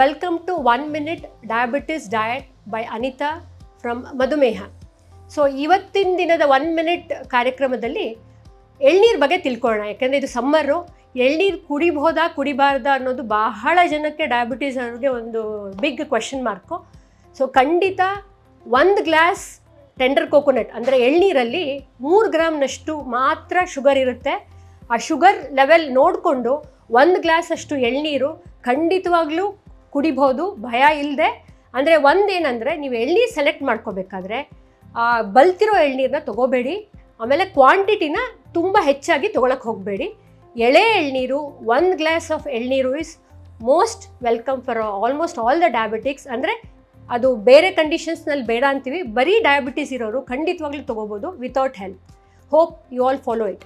Welcome to one minute diabetes diet by Anita from ಮಧುಮೇಹ so ಇವತ್ತಿನ ದಿನದ one minute ಕಾರ್ಯಕ್ರಮದಲ್ಲಿ ಎಳ್ನೀರು ಬಗ್ಗೆ ತಿಳ್ಕೊಳ್ಳೋಣ. ಯಾಕಂದರೆ ಇದು ಸಮ್ಮರು ಎಳ್ನೀರು ಕುಡಿಬಹುದಾ, ಕುಡಿಬಾರ್ದಾ ಅನ್ನೋದು ಬಹಳ ಜನಕ್ಕೆ ಡಯಾಬಿಟೀಸ್ ಅವ್ರಿಗೆ ಒಂದು ಬಿಗ್ ಕ್ವಶನ್ ಮಾರ್ಕು ಸೊ ಖಂಡಿತ ಒಂದು ಗ್ಲಾಸ್ ಟೆಂಡರ್ ಕೋಕೋನಟ್ ಅಂದರೆ ಎಳ್ನೀರಲ್ಲಿ ಮೂರು ಗ್ರಾಮ್ನಷ್ಟು ಮಾತ್ರ ಶುಗರ್ ಇರುತ್ತೆ. ಆ ಶುಗರ್ ಲೆವೆಲ್ ನೋಡಿಕೊಂಡು ಒಂದು ಗ್ಲಾಸ್ ಅಷ್ಟು ಎಳ್ನೀರು ಖಂಡಿತವಾಗ್ಲೂ ಕುಡಿಬೋದು ಭಯ ಇಲ್ಲದೆ ಅಂದರೆ ಒಂದೇನೆಂದರೆ ನೀವು ಎಳ್ನೀರು ಸೆಲೆಕ್ಟ್ ಮಾಡ್ಕೋಬೇಕಾದ್ರೆ ಬಲ್ತಿರೋ ಎಳ್ನೀರನ್ನ ತೊಗೋಬೇಡಿ. ಆಮೇಲೆ ಕ್ವಾಂಟಿಟಿನ ತುಂಬ ಹೆಚ್ಚಾಗಿ ತೊಗೊಳಕ್ಕೆ ಹೋಗಬೇಡಿ. ಎಳೆ ಎಳ್ನೀರು, ಒಂದು glass of elneeru is most welcome for almost all the diabetics ಅಂದರೆ ಅದು ಬೇರೆ ಕಂಡೀಷನ್ಸ್ನಲ್ಲಿ ಬೇಡ ಅಂತೀವಿ. ಬರೀ ಡಯಾಬಿಟೀಸ್ ಇರೋರು ಖಂಡಿತವಾಗ್ಲೂ ತೊಗೋಬೋದು without help hope you all follow it